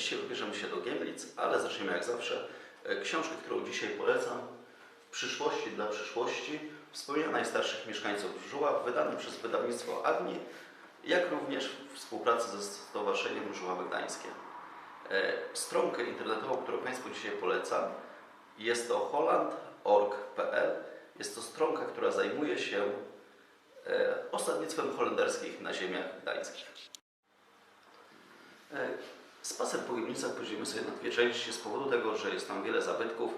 Dzisiaj wybierzemy się do Giemlic, ale zaczniemy jak zawsze. E, Książkę, którą dzisiaj polecam, W przyszłości dla przyszłości, wspomnienia najstarszych mieszkańców Żuław, wydany przez wydawnictwo Agni, jak również w współpracy ze Stowarzyszeniem Żuławy Gdańskie. E, Stronkę internetową, którą Państwu dzisiaj polecam, jest to holland.org.pl. Jest to stronka, która zajmuje się e, osadnictwem holenderskich na ziemiach gdańskich. E, Spacer po Giemnicach podzielimy sobie na dwie części z powodu tego, że jest tam wiele zabytków.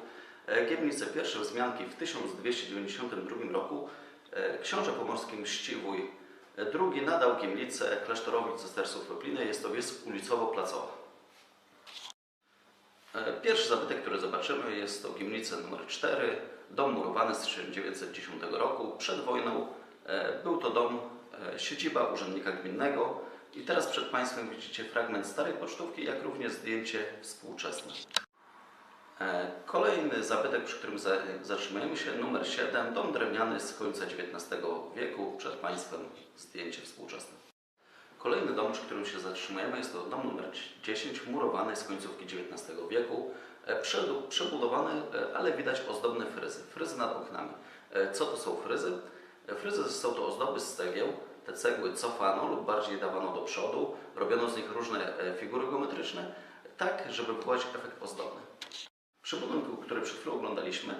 E, Giemnice, pierwsze wzmianki w 1292 roku. E, Książę pomorski Mściwój drugi nadał Giemlice klasztorowi cystersów Lubliny. Jest to wieś ulicowo-placowa. Pierwszy zabytek, który zobaczymy, jest to Giemlice nr 4, dom murowany z 1910 roku. Przed wojną był to dom, siedziba urzędnika gminnego i teraz przed Państwem widzicie fragment starej pocztówki, jak również zdjęcie współczesne. E, Kolejny zabytek, przy którym za- zatrzymujemy się, numer 7, dom drewniany z końca XIX wieku, przed Państwem zdjęcie współczesne. Kolejny dom, przy którym się zatrzymujemy, jest to dom numer 10, murowany z końcówki XIX wieku, e, przebudowany, e, ale widać ozdobne fryzy, fryzy nad oknami. Co to są fryzy? Fryzy są to ozdoby z cegieł. Te cegły cofano lub bardziej dawano do przodu, robiono z nich różne e, figury geometryczne, tak żeby wywołać efekt ozdobny. Przy budynku, który przed chwilą oglądaliśmy,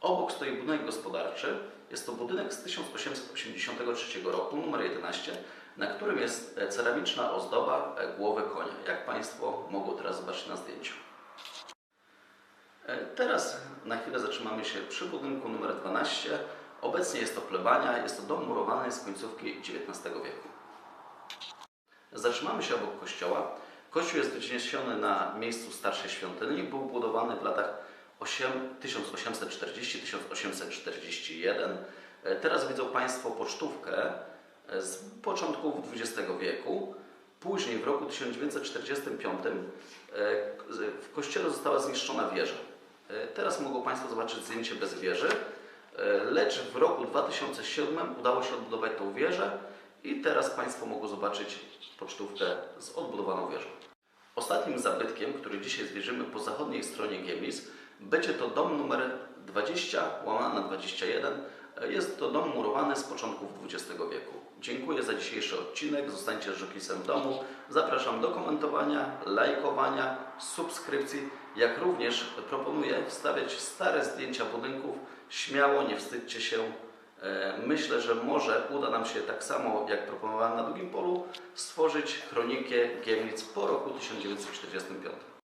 obok stoi budynek gospodarczy. Jest to budynek z 1883 roku, numer 11, na którym jest e, ceramiczna ozdoba e, głowy konia, jak Państwo mogą teraz zobaczyć na zdjęciu. Teraz na chwilę zatrzymamy się przy budynku numer 12. Obecnie jest to plebania, jest to dom murowany z końcówki XIX wieku. Zatrzymamy się obok kościoła. Kościół jest wyniesiony na miejscu starszej świątyni. Był budowany w latach 8 1840-1841. E, Teraz widzą Państwo pocztówkę z początków XX wieku. Później, w roku 1945, e, w kościele została zniszczona wieża. E, Teraz mogą Państwo zobaczyć zdjęcie bez wieży, lecz w roku 2007 udało się odbudować tą wieżę i teraz Państwo mogą zobaczyć pocztówkę z odbudowaną wieżą. Ostatnim zabytkiem, który dzisiaj zwierzymy po zachodniej stronie Giemlic, będzie to dom numer 20, łamana na 21. Jest to dom murowany z początków XX wieku. Dziękuję za dzisiejszy odcinek. Zostańcie z Żoklisem w domu. Zapraszam do komentowania, lajkowania, subskrypcji, jak również proponuję wstawiać stare zdjęcia budynków. Śmiało, nie wstydźcie się. E, Myślę, że może uda nam się tak samo jak proponowałem na drugim polu stworzyć chronikę Giemlic po roku 1945.